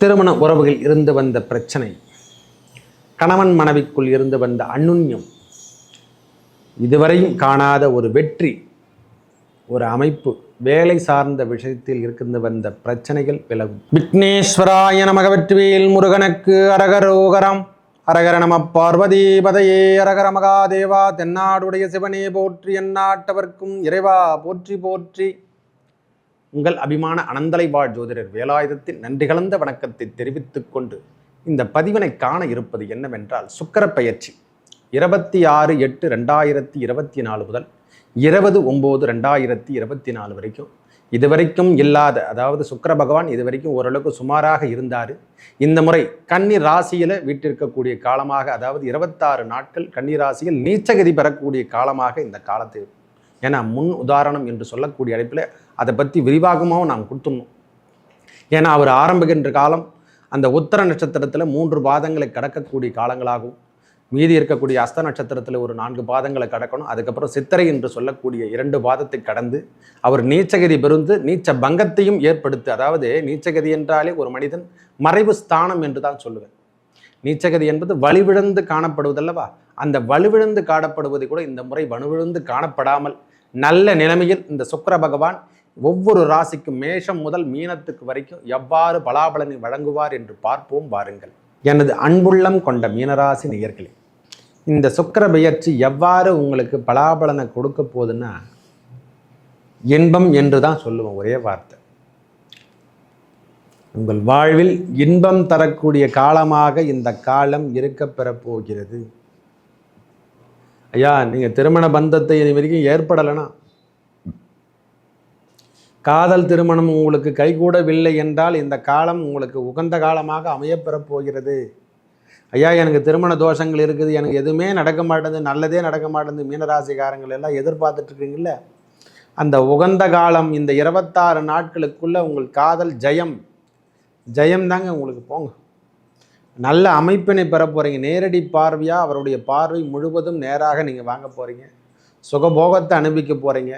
திருமண உறவுகள் இருந்து வந்த பிரச்சனை. கணவன் மனைவிக்குள் இருந்து வந்த அந்யுன்யம் இதுவரையும் காணாத ஒரு வெற்றி ஒரு அமைப்பு வேலை சார்ந்த விஷயத்தில் இருந்து வந்த பிரச்சனைகள் விலகும். விக்னேஸ்வராய நமகவெற்றிவேல் முருகனுக்கு அரகரோகரம். அரகர நம பார்வதி பதையே அரகர மகாதேவா தென்னாடுடைய சிவனே போற்றி எந்நாட்டவர்க்கும் இறைவா போற்றி போற்றி. உங்கள் அபிமான அனந்தலை வாழ் ஜோதிடர் வேலாயுதத்தின் நன்றி கலந்த வணக்கத்தை தெரிவித்துக் கொண்டு இந்த பதிவினை காண இருப்பது என்னவென்றால் சுக்கர பயிற்சி. இருபத்தி ஆறு எட்டு ரெண்டாயிரத்தி இருபத்தி நாலு முதல் இருபது ஒம்பது ரெண்டாயிரத்தி இருபத்தி நாலு வரைக்கும் இதுவரைக்கும் இல்லாத அதாவது சுக்கர பகவான் இதுவரைக்கும் ஓரளவுக்கு சுமாராக இருந்தார். இந்த முறை கன்னி ராசியில் வீட்டிருக்கக்கூடிய காலமாக அதாவது இருபத்தாறு நாட்கள் கன்னி ராசியில் நீச்சகதி பெறக்கூடிய காலமாக இந்த காலத்தை. ஏன்னா முன் உதாரணம் என்று சொல்லக்கூடிய அழைப்பில் அதை பற்றி விரிவாகமாகவும் நாம் கொடுத்துடணும். ஏன்னா அவர் ஆரம்பிக்கின்ற காலம் அந்த உத்தர நட்சத்திரத்தில் மூன்று பாதங்களை கடக்கக்கூடிய காலங்களாகும் மீதி இருக்கக்கூடிய அஸ்த நட்சத்திரத்தில் ஒரு நான்கு பாதங்களை கடக்கணும். அதுக்கப்புறம் சித்திரை என்று சொல்லக்கூடிய இரண்டு பாதத்தை கடந்து அவர் நீச்சகதி பெருந்து நீச்ச பங்கத்தையும் ஏற்படுத்தி அதாவது நீச்சகதி என்றாலே ஒரு மனிதன் மறைவு ஸ்தானம் என்று தான் சொல்லுவேன். நீச்சகதி என்பது வலுவிழந்து காணப்படுவதல்லவா? அந்த வலுவிழந்து காணப்படுவது கூட இந்த முறை வலுவிழந்து காணப்படாமல் நல்ல நிலைமையில் இந்த சுக்கர பகவான் ஒவ்வொரு ராசிக்கும் மேஷம் முதல் மீனத்துக்கு வரைக்கும் எவ்வாறு பலாபலனை வழங்குவார் என்று பார்ப்போம் வாருங்கள். எனது அன்புள்ளம் கொண்ட மீனராசி நேயர்களே இந்த சுக்கிர பெயர்ச்சி எவ்வாறு உங்களுக்கு பலாபலனை கொடுக்க போகுதுன்னா இன்பம் என்று தான் சொல்லுவோம் ஒரே வார்த்தை. உங்கள் வாழ்வில் இன்பம் தரக்கூடிய காலமாக இந்த காலம் இருக்க பெறப்போகிறது ஐயா நீங்கள் திருமண பந்தத்தை இது வரைக்கும் ஏற்படலைன்னா காதல் திருமணம் உங்களுக்கு கைகூடவில்லை என்றால் இந்த காலம் உங்களுக்கு உகந்த காலமாக அமையப்பெறப் போகிறது ஐயா எனக்கு திருமண தோஷங்கள் இருக்குது. எனக்கு எதுவுமே நடக்க மாட்டேங்குது. நல்லதே நடக்க மாட்டேது மீனராசிக்காரங்கள் எல்லாம் எதிர்பார்த்துட்டு இருக்கீங்கல்ல? அந்த உகந்த காலம் இந்த இருபத்தாறு நாட்களுக்குள்ள உங்கள் காதல் ஜெயம். ஜெயம் தாங்க உங்களுக்கு போங்க. நல்ல அமைப்பினை பெற போகிறீங்க நேரடி பார்வையாக அவருடைய பார்வை முழுவதும் நேராக நீங்கள் வாங்க போகிறீங்க சுகபோகத்தை அனுபவிக்க போகிறீங்க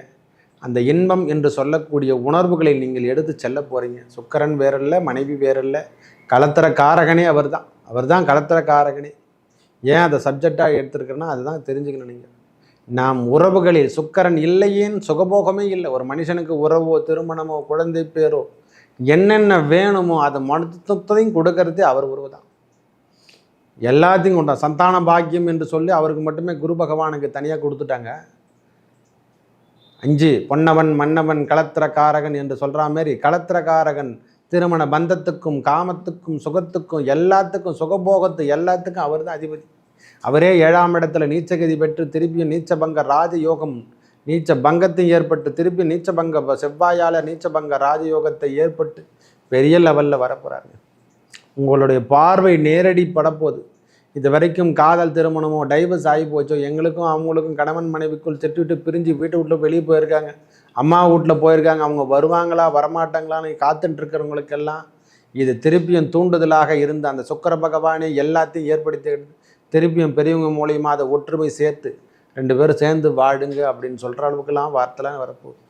அந்த இன்பம் என்று சொல்லக்கூடிய உணர்வுகளை நீங்கள் எடுத்து செல்ல போகிறீங்க சுக்கரன் வேறல்ல மனைவி வேறல்ல. கலத்திர காரகனே அவர் தான் அவர் தான் கலத்திர காரகனே ஏன் அதை சப்ஜெக்டாக எடுத்திருக்கிறேன்னா அதுதான் தெரிஞ்சுக்கணும் நீங்கள் நாம் உறவுகளில் சுக்கரன் இல்லையேன்னு சுகபோகமே இல்லை. ஒரு மனுஷனுக்கு உறவோ திருமணமோ குழந்தை பேரோ என்னென்ன வேணுமோ அதை மனத்தையும் கொடுக்கறதே அவர் உறவு தான் எல்லாத்தையும் கொண்டா சந்தான பாக்கியம் என்று சொல்லி அவருக்கு மட்டுமே குரு பகவானுக்கு தனியாக கொடுத்துட்டாங்க. அஞ்சு பொன்னவன் மன்னவன் களத்திரக்காரகன் என்று சொல்கிற மாரி களத்திரக்காரகன் திருமண பந்தத்துக்கும் காமத்துக்கும் சுகத்துக்கும் எல்லாத்துக்கும் சுகபோகத்து எல்லாத்துக்கும் அவர் தான் அதிபதி. அவரே ஏழாம் இடத்துல நீச்சகதி பெற்று திருப்பியும் நீச்சபங்க ராஜயோகம் நீச்ச பங்கத்தையும் ஏற்பட்டு திருப்பி நீச்சபங்க செவ்வாயால் நீச்சபங்க ராஜயோகத்தை ஏற்பட்டு பெரிய லெவலில் வரப்போகிறாருங்க உங்களுடைய பார்வை நேரடி படப்போகுது. இது வரைக்கும் காதல் திருமணமோ டைவர்ஸ் ஆகி போச்சோ எங்களுக்கும் அவங்களுக்கும் கணவன் மனைவிக்குள் திட்டுவிட்டு பிரிஞ்சு வீட்டு விட்டு வெளியே போயிருக்காங்க. அம்மா வீட்டில் போயிருக்காங்க. அவங்க வருவாங்களா வரமாட்டாங்களான்னு காத்துட்டு இருக்கிறவங்களுக்கெல்லாம் இது திருப்பியும் தூண்டுதலாக இருந்த அந்த சுக்கர பகவானே எல்லாத்தையும் ஏற்படுத்தி திருப்பியும் பெரியவங்க மூலியமாக அதை ஒற்றுமை சேர்த்து ரெண்டு பேரும் சேர்ந்து வாடுங்க அப்படின்னு சொல்கிற அளவுக்குலாம் வார்த்தைலாம் வரப்போகுது.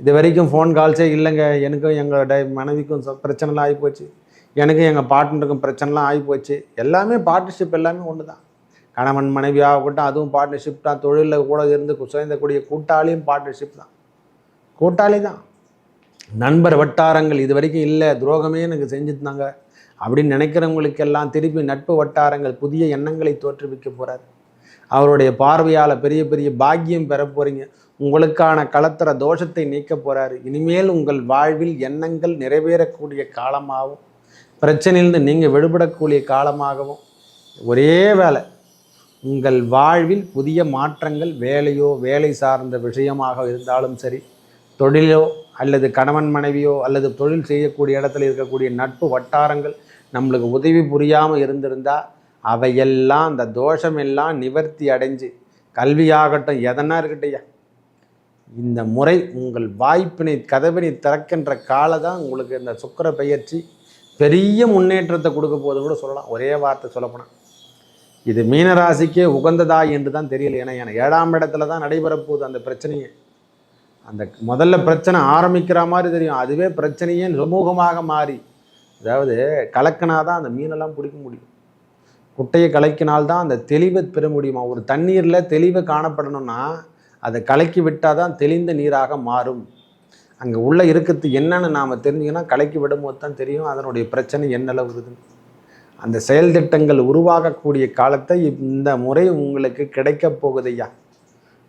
இது வரைக்கும் ஃபோன் கால்ஸே இல்லைங்க. எனக்கும் எங்கள் டை மனைவிக்கும் ச- பிரச்சனைலாம் ஆகி போச்சு. எனக்கு எங்கள் பார்ட்னருக்கும் பிரச்சனைலாம் ஆகி போச்சு எல்லாமே பார்ட்னர்ஷிப் எல்லாமே ஒன்று தான் கணவன் மனைவி ஆகட்டும் அதுவும் பார்ட்னர்ஷிப் தான். தொழிலில் கூட இருந்து கு- சேர்ந்தக்கூடிய கூட்டாளியும் பார்ட்னர்ஷிப் தான். கூட்டாளி தான். நண்பர் வட்டாரங்கள் இது வரைக்கும் இல்லை துரோகமே எனக்கு செஞ்சுருந்தாங்க. அப்படின்னு நினைக்கிறவங்களுக்கெல்லாம் திருப்பி நட்பு வட்டாரங்கள் புதிய எண்ணங்களை தோற்றுவிக்க போகிறார் அவருடைய பார்வையால் பெரிய பெரிய பாக்கியம் பெற போகிறீங்க உங்களுக்கான களத்திர தோஷத்தை நீக்க போகிறாரு இனிமேல் உங்கள் வாழ்வில் எண்ணங்கள் நிறைவேறக்கூடிய காலமாகவும் பிரச்சனையிலிருந்து நீங்கள் விடுபடக்கூடிய காலமாகவும் ஒரே வேலை உங்கள் வாழ்வில் புதிய மாற்றங்கள் வேலையோ வேலை சார்ந்த விஷயமாக இருந்தாலும் சரி தொழிலோ அல்லது கணவன் மனைவியோ அல்லது தொழில் செய்யக்கூடிய இடத்துல இருக்கக்கூடிய நட்பு வட்டாரங்கள் நம்மளுக்கு உதவி புரியாமல் இருந்திருந்தால் அவையெல்லாம் அந்த தோஷமெல்லாம் நிவர்த்தி அடைஞ்சு கல்வியாகட்டும் எதனா இருக்கட்டையா இந்த முறை உங்கள் வாய்ப்பினை கதவினை திறக்கின்ற காலை தான் உங்களுக்கு இந்த சுக்கிர பயிற்சி பெரிய முன்னேற்றத்தை கொடுக்க போது கூட சொல்லலாம். ஒரே வார்த்தை சொல்லப்போனால் இது மீனராசிக்கே உகந்ததா என்று தான் தெரியல. ஏன்னா ஏழாம் இடத்துல தான் நடைபெற போகுது அந்த பிரச்சனையே. அந்த முதல்ல பிரச்சனை ஆரம்பிக்கிற மாதிரி தெரியும். அதுவே பிரச்சனையே சுமூகமாக மாறி. அதாவது கலக்கினா தான் அந்த மீனெல்லாம் பிடிக்க முடியும். குட்டையை கலக்கினால்தான் அந்த தெளிவை பெற முடியுமா? ஒரு தண்ணீரில் தெளிவை காணப்படணும்னா அதை கலக்கி விட்டால் தான் தெளிந்த நீராக மாறும். அங்கே உள்ளே இருக்கிறது என்னன்னு நாம் தெரிஞ்சுக்கன்னா கலைக்கு விடும்போது தான் தெரியும் அதனுடைய பிரச்சனை என்னளவு இருக்குதுன்னு அந்த செயல் திட்டங்கள் உருவாகக்கூடிய காலத்தை இந்த முறை உங்களுக்கு கிடைக்கப் போகுதையா?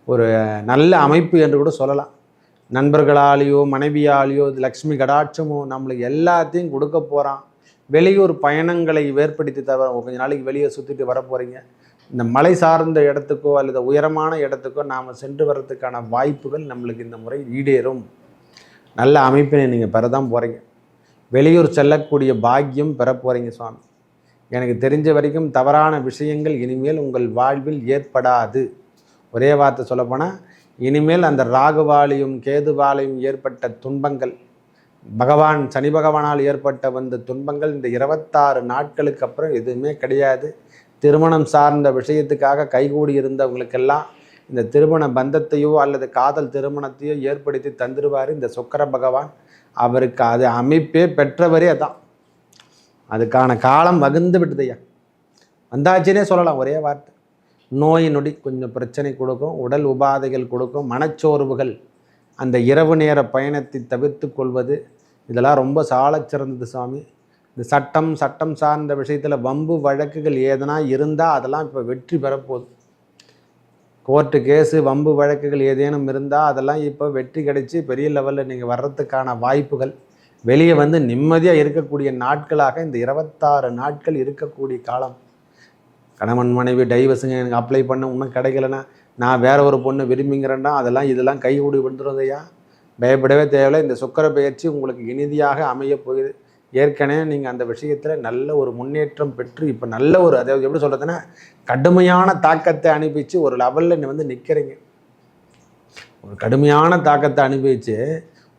ஒரு நல்ல அமைப்பு என்று கூட சொல்லலாம். நண்பர்களாலேயோ மனைவியாலேயோ லக்ஷ்மி கடாட்சமோ நம்மளுக்கு எல்லாத்தையும் கொடுக்க போகிறான் வெளியூர் பயணங்களை ஏற்படுத்தி தவிர கொஞ்ச நாளைக்கு வெளியே சுற்றிட்டு வர போகிறீங்க இந்த மலை சார்ந்த இடத்துக்கோ அல்லது உயரமான இடத்துக்கோ நாம் சென்று வர்றதுக்கான வாய்ப்புகள் நம்மளுக்கு இந்த முறை ஈடேறும். நல்ல அமைப்பினை நீங்கள் பெற தான் போகிறீங்க வெளியூர் செல்லக்கூடிய பாக்கியம் பெற போகிறீங்க சுவாமி. எனக்கு தெரிஞ்ச வரைக்கும் தவறான விஷயங்கள் இனிமேல் உங்கள் வாழ்வில் ஏற்படாது. ஒரே வார்த்தை சொல்லப்போனால் இனிமேல் அந்த ராகுவாலையும் கேதுவாலையும் ஏற்பட்ட துன்பங்கள் பகவான் சனி பகவானால் ஏற்பட்ட வந்த துன்பங்கள் இந்த இருபத்தாறு நாட்களுக்கு அப்புறம் எதுவுமே கிடையாது. திருமணம் சார்ந்த விஷயத்துக்காக கைகூடி இருந்தவங்களுக்கெல்லாம் இந்த திருமண பந்தத்தையோ அல்லது காதல் திருமணத்தையோ ஏற்படுத்தி தந்துடுவார் இந்த சுக்கர பகவான். அவருக்கு அது அமைப்பே பெற்றவரே அதான். அதுக்கான காலம் வகுந்து விட்டதையா வந்தாச்சுன்னே சொல்லலாம் ஒரே வார்த்தை. நோய் நொடி கொஞ்சம் பிரச்சனை கொடுக்கும் உடல் உபாதைகள் கொடுக்கும் மனச்சோர்வுகள். அந்த இரவு நேர பயணத்தை தவிர்த்து கொள்வது இதெல்லாம் ரொம்ப சாலச் சிறந்தது சுவாமி இந்த சட்டம் சட்டம் சார்ந்த விஷயத்தில் வம்பு வழக்குகள் ஏதனா இருந்தால் அதெல்லாம் இப்போ வெற்றி பெறப்போகுது கோர்ட்டு கேஸு வம்பு வழக்குகள் ஏதேனும் இருந்தால் அதெல்லாம் இப்போ வெற்றி கிடைச்சி பெரிய லெவலில் நீங்கள் வர்றதுக்கான வாய்ப்புகள். வெளியே வந்து நிம்மதியாக இருக்கக்கூடிய நாட்களாக இந்த இருபத்தாறு நாட்கள் இருக்கக்கூடிய காலம். கணவன் மனைவி டைவர்ஸுங்க எனக்கு அப்ளை பண்ண இன்னும் கிடைக்கலன்னா நான் வேற ஒரு பொண்ணு விரும்புங்கிறேன்னா அதெல்லாம் இதெல்லாம் கைகூடி விழுந்துருதையா பயப்படவே தேவையில்லை. இந்த சுக்கர பயிற்சி உங்களுக்கு இனிதியாக அமைய போகுது. ஏற்கனவே நீங்கள் அந்த விஷயத்தில் நல்ல ஒரு முன்னேற்றம் பெற்று இப்போ நல்ல ஒரு அதாவது எப்படி சொல்கிறதுன்னா கடுமையான தாக்கத்தை அனுப்பிச்சு ஒரு லெவலில் வந்து நிற்கிறீங்க ஒரு கடுமையான தாக்கத்தை அனுப்பிச்சு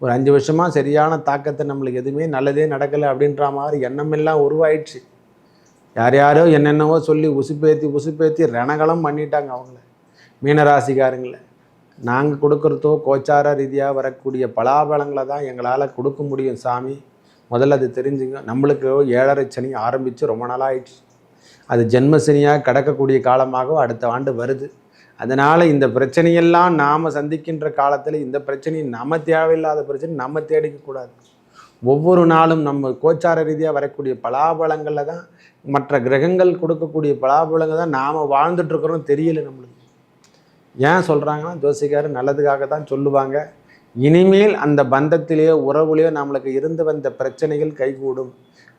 ஒரு அஞ்சு வருஷமாக சரியான தாக்கத்தை நம்மளுக்கு எதுவுமே நல்லதே நடக்கலை அப்படின்ற மாதிரி எண்ணமெல்லாம் உருவாயிடுச்சு. யார் யாரோ என்னென்னவோ சொல்லி உசுப்பேத்தி உசுப்பேத்தி ரணகலம் பண்ணிட்டாங்க அவங்கள. மீனராசிக்காரங்கள. நாங்கள் கொடுக்குறதோ கோச்சார ரீதியாக வரக்கூடிய பலாபலங்களை தான் எங்களால் கொடுக்க முடியும் சாமி. முதல்ல அது தெரிஞ்சுங்க. நம்மளுக்கு ஏழரை சனி ஆரம்பித்து ரொம்ப நாளாயிடுச்சு. அது ஜென்ம சனியாக கடக்கக்கூடிய காலமாகவும் அடுத்த ஆண்டு வருது. அதனால் இந்த பிரச்சனையெல்லாம் நாம் சந்திக்கின்ற காலத்தில் இந்த பிரச்சனையை நம்ம தேவையில்லாத பிரச்சனை நம்ம தேடிக்கக்கூடாது ஒவ்வொரு நாளும் நம்ம கோச்சார ரீதியாக வரக்கூடிய பலாபலங்களில் தான் மற்ற கிரகங்கள் கொடுக்கக்கூடிய பலாபலங்கள் தான் நாம் வாழ்ந்துட்டுருக்குறோம் தெரியல நம்மளுக்கு. ஏன் சொல்கிறாங்கன்னா ஜோசிக்காரர் நல்லதுக்காக தான் சொல்லுவாங்க. இனிமேல் அந்த பந்தத்திலேயோ உறவுலேயோ நம்மளுக்கு இருந்து வந்த பிரச்சனைகள் கைகூடும்.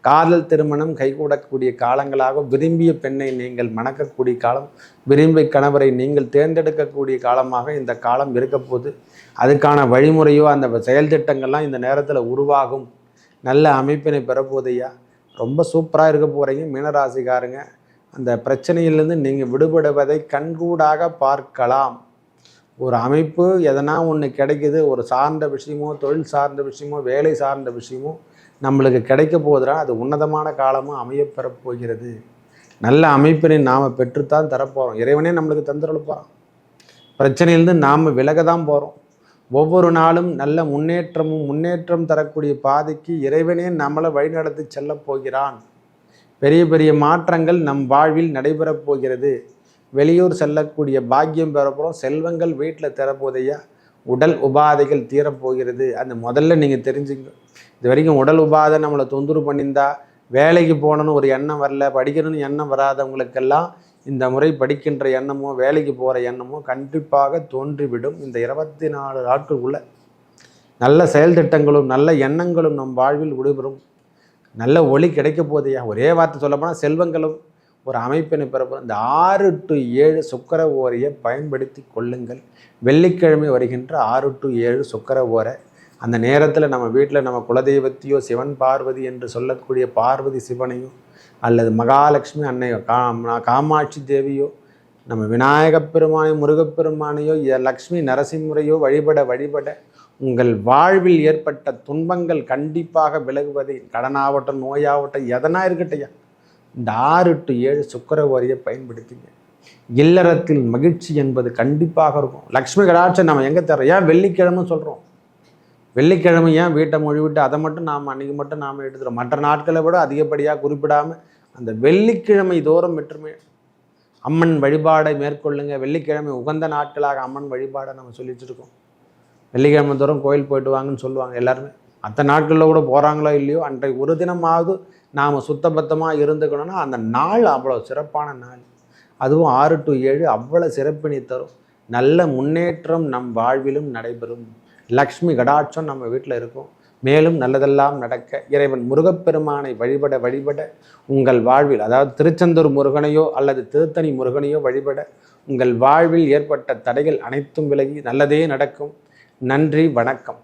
காதல் திருமணம் கைகூடக்கூடிய காலங்களாக விரும்பிய பெண்ணை நீங்கள் மணக்கக்கூடிய காலம் விரும்பிய கணவரை நீங்கள் தேர்ந்தெடுக்கக்கூடிய காலமாக இந்த காலம் இருக்கப்போது அதுக்கான வழிமுறையோ அந்த செயல் திட்டங்கள்லாம் இந்த நேரத்தில் உருவாகும். நல்ல அமைப்பினை பெறப்போதையா ரொம்ப சூப்பராக இருக்க போகிறீங்க மீனராசிக்காரங்க. அந்த பிரச்சனையிலிருந்து நீங்கள் விடுபடுவதை கண்கூடாக பார்க்கலாம். ஒரு அமைப்பு எதனா ஒன்று கிடைக்குது ஒரு சார்ந்த விஷயமோ தொழில் சார்ந்த விஷயமோ வேலை சார்ந்த விஷயமோ நம்மளுக்கு கிடைக்க போதுனா அது உன்னதமான காலமும் அமையப்பெறப் போகிறது. நல்ல அமைப்பினை நாம் பெற்றுத்தான் தரப்போகிறோம் இறைவனே நம்மளுக்கு தந்துருப்பான் பிரச்சனையிலேருந்து நாம் விலக தான் போகிறோம் ஒவ்வொரு நாளும் நல்ல முன்னேற்றமும் முன்னேற்றம் தரக்கூடிய பாதைக்கு இறைவனே நம்மளை வழிநடத்தி செல்லப் போகிறான். பெரிய பெரிய மாற்றங்கள் நம் வாழ்வில் நடைபெறப் போகிறது. வெளியூர் செல்லக்கூடிய பாக்கியம் பெறப்போகிறோம் செல்வங்கள் வீட்டில் தரப்போதையா உடல் உபாதைகள் தீரப்போகிறது. அந்த முதல்ல நீங்கள் தெரிஞ்சுங்க. இது வரைக்கும் உடல் உபாதை நம்மளை தொந்தரவு பண்ணியிருந்தா வேலைக்கு போகணுன்னு ஒரு எண்ணம் வரல படிக்கணும்னு எண்ணம் வராதவங்களுக்கெல்லாம் இந்த முறை படிக்கின்ற எண்ணமோ வேலைக்கு போகிற எண்ணமோ கண்டிப்பாக தோன்றிவிடும். இந்த இருபத்தி நாலு நாட்களுக்குள்ள நல்ல செயல் திட்டங்களும் நல்ல எண்ணங்களும் நம் வாழ்வில் விடுபெறும் நல்ல ஒளி கிடைக்க போதையா ஒரே வார்த்தை சொல்லப்போனால் செல்வங்களும் ஒரு அமைப்பினை பிறப்பு இந்த ஆறு டு ஏழு சுக்கர ஓரையை பயன்படுத்தி கொள்ளுங்கள். வெள்ளிக்கிழமை வருகின்ற ஆறு டு ஏழு சுக்கர ஓரை அந்த நேரத்தில் நம்ம வீட்டில் நம்ம குலதெய்வத்தையோ சிவன் பார்வதி என்று சொல்லக்கூடிய பார்வதி சிவனையோ அல்லது மகாலட்சுமி அன்னையோ கா காமாட்சி தேவியோ நம்ம விநாயகப் பெருமானையோ முருகப்பெருமானையோ லக்ஷ்மி நரசிம்முறையோ வழிபட வழிபட உங்கள் வாழ்வில் ஏற்பட்ட துன்பங்கள் கண்டிப்பாக விலகுவதை கடனாகட்டும் நோயாகட்டும் எதனா இருக்கட்டையா இந்த ஆறு டு ஏழு சுக்கர வரியை பயன்படுத்திங்க. இல்லறத்தில் மகிழ்ச்சி என்பது கண்டிப்பாக இருக்கும். லக்ஷ்மி கடாட்சம் நம்ம எங்கே தர்றோம் ஏன் வெள்ளிக்கிழமை சொல்கிறோம் வெள்ளிக்கிழமை ஏன் வீட்டை மொழிவிட்டு அதை மட்டும் நாம் அன்றைக்கி மட்டும் நாம் எடுத்துகிறோம் மற்ற நாட்களை விட அதிகப்படியாக குறிப்பிடாமல் அந்த வெள்ளிக்கிழமை தோறும் மட்டுமே அம்மன் வழிபாடை மேற்கொள்ளுங்க. வெள்ளிக்கிழமை உகந்த நாட்களாக அம்மன் வழிபாடை நம்ம சொல்லிட்டுருக்கோம் வெள்ளிக்கிழமை தோறும் கோயில் போயிட்டு வாங்கன்னு சொல்லுவாங்க எல்லாருமே. அத்தனை நாட்களில் கூட போகிறாங்களோ இல்லையோ அன்றைக்கு ஒரு தினமாவது நாம் சுத்தபத்தமாக இருந்துக்கணும்னா அந்த நாள் அவ்வளோ சிறப்பான நாள். அதுவும் ஆறு டு ஏழு அவ்வளோ சிறப்பினை தரும். நல்ல முன்னேற்றம் நம் வாழ்விலும் நடைபெறும். லக்ஷ்மி கடாட்சம் நம்ம வீட்டில் இருக்கும். மேலும் நல்லதெல்லாம் நடக்க இறைவன் முருகப்பெருமானை வழிபட வழிபட உங்கள் வாழ்வில் அதாவது திருச்செந்தூர் முருகனையோ அல்லது திருத்தணி முருகனையோ வழிபட உங்கள் வாழ்வில் ஏற்பட்ட தடைகள் அனைத்தும் விலகி நல்லதே நடக்கும். நன்றி வணக்கம்.